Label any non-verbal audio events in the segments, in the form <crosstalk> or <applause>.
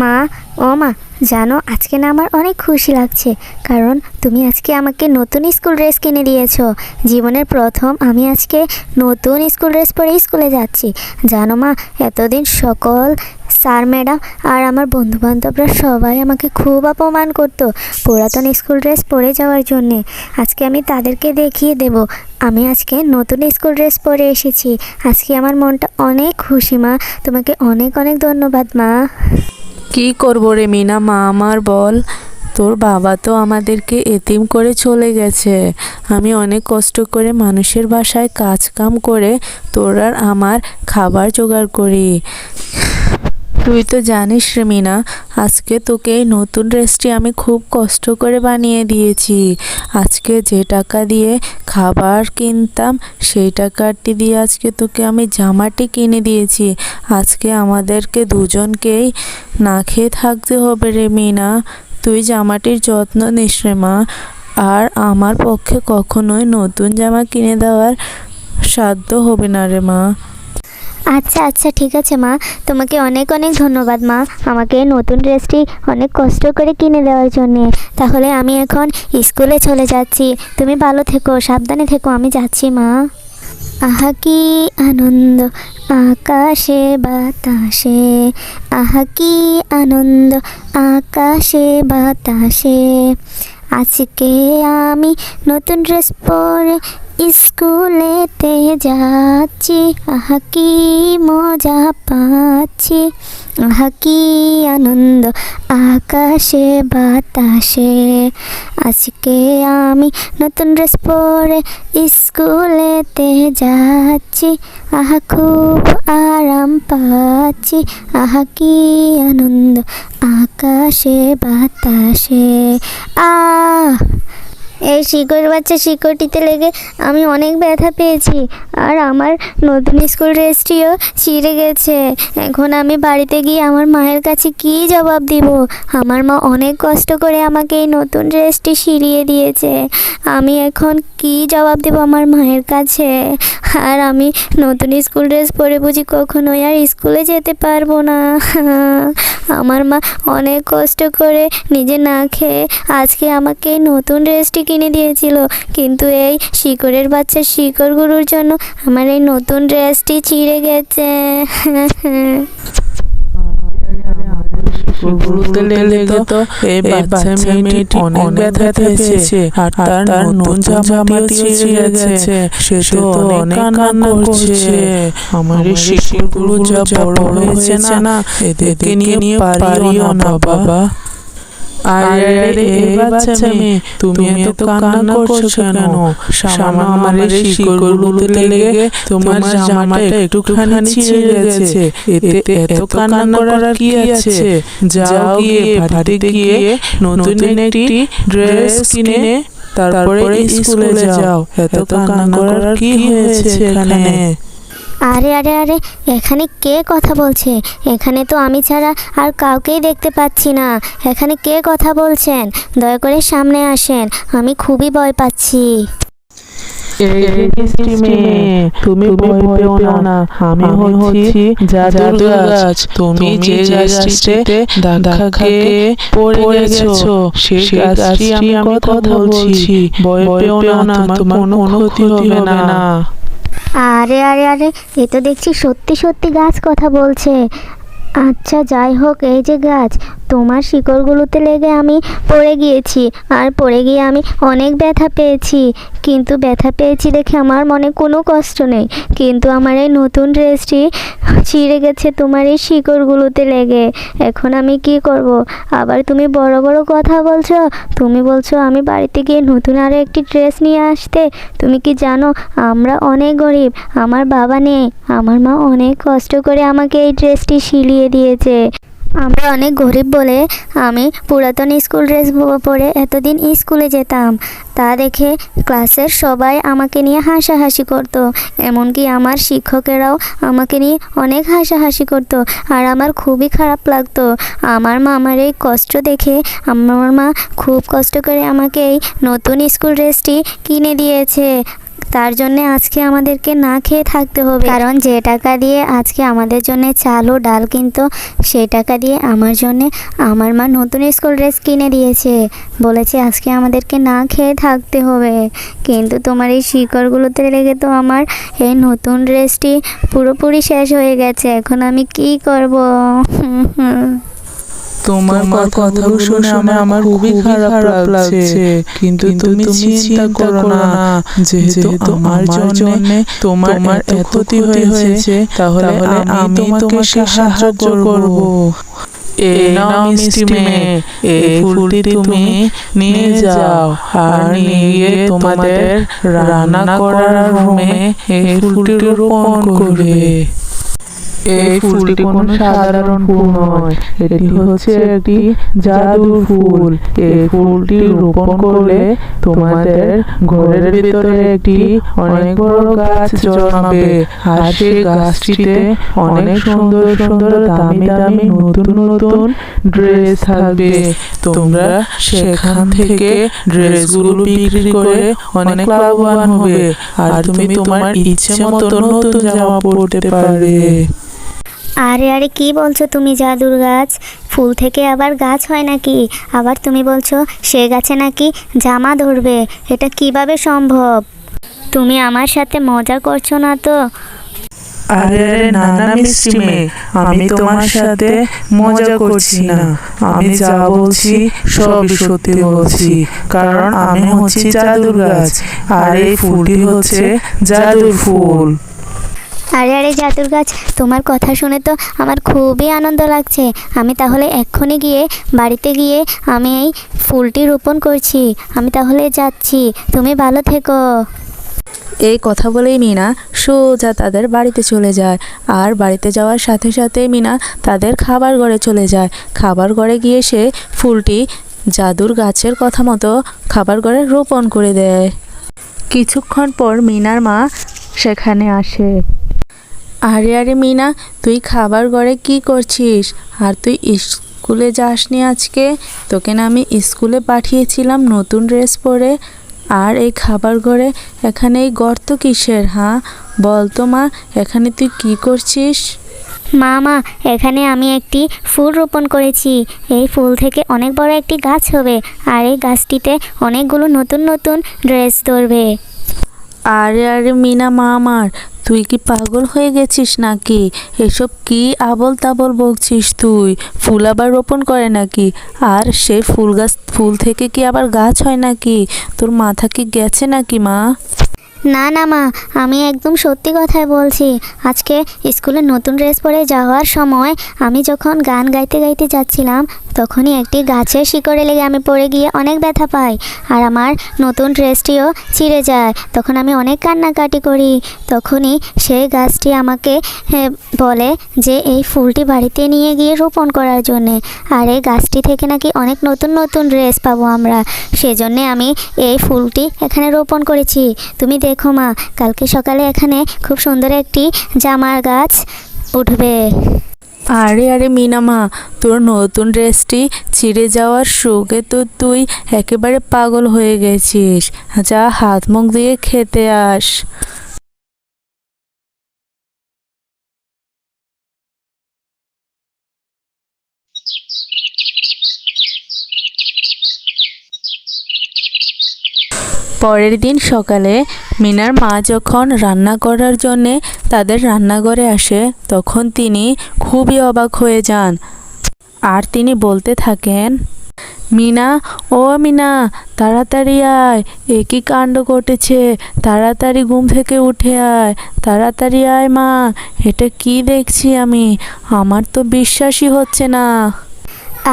মা, ও মা, জানো আজকে না আমার অনেক খুশি লাগছে। কারণ তুমি আজকে আমাকে নতুন স্কুল ড্রেস কিনে দিয়েছ। জীবনের প্রথম আমি আজকে নতুন স্কুল ড্রেস পরে স্কুলে যাচ্ছি। জানো মা, এতদিন সকল স্যার, ম্যাডাম আর আমার বন্ধুবান্ধবরা সবাই আমাকে খুব অপমান করতো পুরাতন স্কুল ড্রেস পরে যাওয়ার জন্যে। আজকে আমি তাদেরকে দেখিয়ে দেব, আমি আজকে নতুন স্কুল ড্রেস পরে এসেছি। আজকে আমার মনটা অনেক খুশি মা, তোমাকে অনেক অনেক ধন্যবাদ মা। কি করব রে মিনা? মা আমার বল। তোর বাবা তো আমাদেরকে এতিম করে চলে গেছে। আমি অনেক কষ্ট করে মানুষের বাসায় কাজ কাম করে তোর আর আমার খাবার জোগাড় করি। তুই তো জানিস রে মিনা আজকে তোকে এই নতুন ড্রেসটি আমি খুব কষ্ট করে বানিয়ে দিয়েছি। আজকে যে টাকা দিয়ে খাবার কিনতাম, সেই টাকাটি দিয়ে আজকে তোকে আমি জামাটি কিনে দিয়েছি। আজকে আমাদেরকে দুজনকেই না খেয়ে থাকতে হবে রে মিনা তুই জামাটির যত্ন নিস রে মা। আর আমার পক্ষে কখনোই নতুন জামা কিনে দেওয়ার সাধ্য হবে না রে মা। আচ্ছা আচ্ছা ঠিক আছে মা। তোমাকে অনেক অনেক ধন্যবাদ মা। আমাকে নতুন ড্রেসটি অনেক কষ্ট করে কিনে দেওয়ার জন্যে। তাহলে আমি এখন স্কুলে চলে যাচ্ছি। তুমি ভালো থেকো, সাবধানে থেকো, আমি যাচ্ছি মা। আহা, কি আনন্দ। আকাশে বাতাসে। আহা, কি আনন্দ। আকাশে বাতাসে। আজকে আমি নতুন ড্রেস পরে স্কুলেতে যাচ্ছি। আহা, কি মজা পাচ্ছি। আহা, কি আনন্দ। আকাশে, বাতাসে। আজকে আমি নতুন ড্রেস পরে স্কুলেতে যাচ্ছি। আহা, খুব আরাম পাচ্ছি। আহা, কি আনন্দ। আকাশে, বাতাসে। আ এই শিকড় বাচ্চা শিকড়টিতে লেগে আমি অনেক ব্যথা পেয়েছি। আর আমার নতুন স্কুল ড্রেসটিও ছিঁড়ে গেছে। এখন আমি বাড়িতে গিয়ে আমার মায়ের কাছে কী জবাব দিব? আমার মা অনেক কষ্ট করে আমাকে এই নতুন ড্রেসটি সিরিয়ে দিয়েছে। আমি এখন কী জবাব দেব আমার মায়ের কাছে? আর আমি নতুন স্কুল ড্রেস পরে বুঝি কখনোই আর স্কুলে যেতে পারব না। আমার মা অনেক কষ্ট করে নিজে না খেয়ে আজকে আমাকে এই নতুন ড্রেসটি কিনে দিয়েছিল। কিন্তু এই শিকড়ের বাচ্চা শিকড় গুরুর জন্য আমার এই নতুন ড্রেসটি ছিঁড়ে গেছে। গুরুতে লেগে তো এই বাচ্চা মেয়েটি অনেক ব্যথা পেয়েছে আর তার নতুন জামাটি ছিঁড়ে গেছে। সে তো অনেক কান্না করছে। আমার এই শিশুগুলো যা বড় হয়েছে না এদেরকে নিয়ে পারিও না বাবা। আরে আরে বাচ্চা মেয়ে তুমি এত কান্না করছ কেন? আমার এই শিকড়গুলোতে লেগে তোমার জামাটা একটুখানি ছিঁড়ে গেছে। এতে এত কান্না করার কি আছে? যাও গিয়ে বাড়িতে গিয়ে নতুন একটি ড্রেস কিনে তারপরে স্কুলে যাও। এত কান্না করার কি হয়েছে এখানে? আরে আরে আরে, এখানে কে কথা বলছে? এখানে তো আমি ছাড়া আর কাউকেই দেখতে পাচ্ছি না। এখানে কে কথা বলছেন? দয়া করে সামনে আসেন, আমি খুবই ভয় পাচ্ছি। তুমি আমি হচ্ছি গাছ। তুমি যে গাছটিতে পড়ে গাছটি আমি কথা বলছি। ভয় পেও না, তোমার কোনো ক্ষতি হবে না। আরে আরে আরে, এ তো দেখছি সত্যি সত্যি গাছ কথা বলছে। আচ্ছা যাই হোক, এই যে গাছ তোমার শিকড়গুলোতে লেগে আমি পড়ে গিয়েছি, আর পড়ে গিয়ে আমি অনেক ব্যথা পেয়েছি। কিন্তু ব্যথা পেয়েছি দেখে আমার মনে কোনো কষ্ট নেই। কিন্তু আমার এই নতুন ড্রেসটি ছিঁড়ে গেছে তোমার এই শিকড়গুলোতে লেগে। এখন আমি কি করব? আবার তুমি বড় বড় কথা বলছো? তুমি বলছো আমি বাড়িতে গিয়ে নতুন আরও একটি ড্রেস নিয়ে আসতে। তুমি কি জানো, আমরা অনেক গরিব, আমার বাবা নেই। আমার মা অনেক কষ্ট করে আমাকে এই ড্রেসটি সিলিয়ে দিয়েছে। আমরা অনেক গরিব বলে আমি পুরাতন স্কুল ড্রেস পরে এতদিন স্কুলে যেতাম। তা দেখে ক্লাসের সবাই আমাকে নিয়ে হাসাহাসি করতো। এমনকি আমার শিক্ষকেরাও আমাকে নিয়ে অনেক হাসাহাসি করতো আর আমার খুবই খারাপ লাগতো। আমার মা আমার এই কষ্ট দেখে আমার মা খুব কষ্ট করে আমাকে এই নতুন স্কুল ড্রেসটি কিনে দিয়েছে। তার জন্য আজকে আমাদেরকে না খেয়ে থাকতে হবে। কারণ যে টাকা দিয়ে আজকে আমাদের জন্য চাল ও ডাল কিনতো সেই টাকা দিয়ে আমার জন্য আমার মা নতুন স্কুল ড্রেস কিনে দিয়েছে। বলেছে আজকে আমাদেরকে না খেয়ে থাকতে হবে। কিন্তু তোমার এই শিকড়গুলোতে লেগে তো আমার এই নতুন ড্রেসটি পুরোপুরি শেষ হয়ে গেছে। এখন আমি কি করব? <laughs> তোমার কথাগুলো শুনে আমার খুবই খারাপ লাগছে। কিন্তু তুমি চিন্তা করো না। যেহেতু আমার জন্য তোমার এত ক্ষতি হয়েছে তাহলে আমি তোমাকে সাহায্য করব। এই নাও মিষ্টি মেয়ে। এই ফুলটি তুমি নিয়ে যাও আর নিয়ে তোমাদের রান্না করার রুমে এই ফুলটি রোপণ করবে। এই ফুলটি কোনো সাধারণ ফুল নয়। এটি হচ্ছে একটি জাদুর ফুল। এই ফুলটি রোপণ করলে তোমাদের ঘরের ভিতরে একটি অনেক বড় গাছ জন্মাবে। আর সেই গাছটিতে অনেক সুন্দর সুন্দর দামি দামি নতুন নতুন ড্রেস থাকবে। তোমরা সেখান থেকে ড্রেসগুলো বিক্রি করে অনেক লাভবান হবে। আর তুমি তোমার ইচ্ছে মতো নতুন জামা পরতে পারবে। আরে আরে, কি বলছো তুমি জাদুর গাছ? ফুল থেকে আবার গাছ হয় নাকি? আবার তুমি বলছো সে গাছে নাকি জামা ধরবে। এটা কীভাবে সম্ভব? তুমি আমার সাথে মজা করছ না তো? আরে আরে, না না, মিষ্টি মেয়ে, আমি তোমার সাথে মজা করছি না। আমি যা বলছি সবই সত্যি বলছি। কারণ আমি হচ্ছি জাদুর গাছ, আর এই ফুলটি হচ্ছে জাদুর ফুল। আরে আরে জাদুর গাছ, তোমার কথা শুনে তো আমার খুবই আনন্দ লাগছে। আমি তাহলে এক্ষুনি গিয়ে বাড়িতে গিয়ে আমি এই ফুলটি রোপণ করছি। আমি তাহলে যাচ্ছি। তুমি ভালো থেকো। এই কথা বলেই মিনা সোজা তাদের বাড়িতে চলে যায়। আর বাড়িতে যাওয়ার সাথে সাথে মিনা তাদের খাবার ঘরে চলে যায়। খাবার ঘরে গিয়ে সে ফুলটি জাদুর গাছের কথা মতো খাবার ঘরে রোপণ করে দেয়। কিছুক্ষণ পর মিনার মা সেখানে আসে। আরে আরে মিনা তুই খাবার ঘরে কি করছিস? আর তুই স্কুলে যাসনি আজকে? তোকে না আমি স্কুলে পাঠিয়েছিলাম নতুন ড্রেস পরে। আর এই খাবার ঘরে এখানে এই গর্ত কিসের হ্যাঁ বল তো মা এখানে তুই কি করছিস? মা মা এখানে আমি একটি ফুল রোপণ করেছি। এই ফুল থেকে অনেক বড় একটি গাছ হবে। আর এই গাছটিতে অনেকগুলো নতুন নতুন ড্রেস ধরবে। আরে আরে মিনা মা আমার তুই কি পাগল হয়ে গেছিস নাকি? এসব কি আবল তাবল বকছিস তুই? ফুল আবার রোপণ করে নাকি? আর সে ফুল গাছ, ফুল থেকে কি আবার গাছ হয় নাকি? তোর মাথা কি গেছে নাকি, মা? না না, মা, আমি একদম সত্যি কথাই বলছি। আজকে স্কুলে নতুন ড্রেস পরে যাওয়ার সময় আমি যখন গান গাইতে গাইতে যাচ্ছিলাম তখনই একটি গাছের শিকড়ে লেগে আমি পড়ে গিয়ে অনেক ব্যথা পাই আর আমার নতুন ড্রেসটিও ছিঁড়ে যায়। তখন আমি অনেক কান্নাকাটি করি। তখনই সেই গাছটি আমাকে বলে যে এই ফুলটি বাড়িতে নিয়ে গিয়ে রোপণ করার জন্যে। আর এই গাছটি থেকে নাকি অনেক নতুন নতুন ড্রেস পাবো আমরা। সেজন্যে আমি এই ফুলটি এখানে রোপণ করেছি। তুমি দেখো মা, কালকে সকালে এখানে খুব সুন্দর একটি জামার গাছ উঠবে। আরে আরে মিনামা তোর নতুন ড্রেসটি ছিঁড়ে যাওয়ার শোকে তো তুই একেবারে পাগল হয়ে গেছিস। যা হাত মুখ দিয়ে খেতে আস। পরের দিন সকালে মিনার মা যখন রান্না করার জন্যে তাদের রান্নাঘরে আসে, তখন তিনি খুবই অবাক হয়ে যান। আর তিনি বলতে থাকেন, মিনা, ও মিনা, তাড়াতাড়ি আয়, এ কি কাণ্ড ঘটেছে? তাড়াতাড়ি ঘুম থেকে উঠে আয়, তাড়াতাড়ি আয় মা, এটা কি দেখছি আমি? আমার তো বিশ্বাসই হচ্ছে না।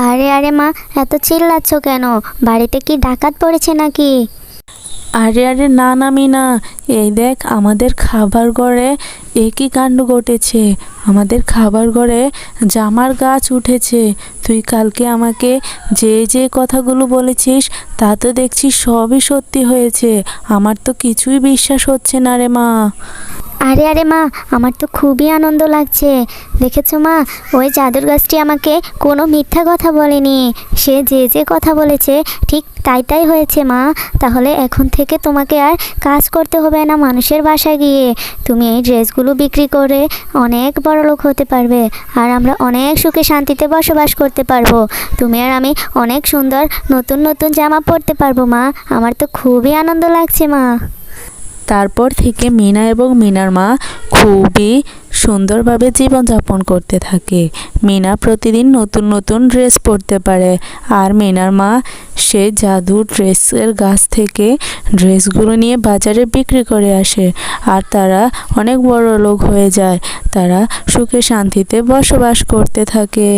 আরে আরে মা, এত চিল্লাচ্ছ কেন? বাড়িতে কি ডাকাত পড়েছে নাকি? আরে আরে, না নামি না এই দেখ, আমাদের খাবার ঘরে একই কাণ্ড ঘটেছে। আমাদের খাবার ঘরে জামার গাছ উঠেছে। তুই কালকে আমাকে যে যে কথাগুলো বলেছিস, তা তো দেখছি সবই সত্যি হয়েছে। আমার তো কিছুই বিশ্বাস হচ্ছে না রে মা। আরে আরে মা, আমার তো খুবই আনন্দ লাগছে। দেখেছ মা, ওই জাদুর গাছটি আমাকে কোনো মিথ্যা কথা বলেনি। সে যে যে কথা বলেছে, ঠিক তাই তাই হয়েছে মা। তাহলে এখন থেকে তোমাকে আর কাজ করতে হবে না মানুষের বাসায় গিয়ে। তুমি এই ড্রেসগুলো বিক্রি করে অনেক বড় লোক হতে পারবে, আর আমরা অনেক সুখে শান্তিতে বসবাস করতে পারব। তুমি আর আমি অনেক সুন্দর নতুন নতুন জামা পরতে পারব মা। আমার তো খুবই আনন্দ লাগছে মা। তারপর থেকে মিনা এবং মিনার মা খুবই সুন্দরভাবে জীবনযাপন করতে থাকে। মিনা প্রতিদিন নতুন নতুন ড্রেস পরতে পারে আর মিনার মা সে জাদু ড্রেসের গাছ থেকে ড্রেসগুলো নিয়ে বাজারে বিক্রি করে আসে আর তারা অনেক বড় লোক হয়ে যায়। তারা সুখে শান্তিতে বসবাস করতে থাকে।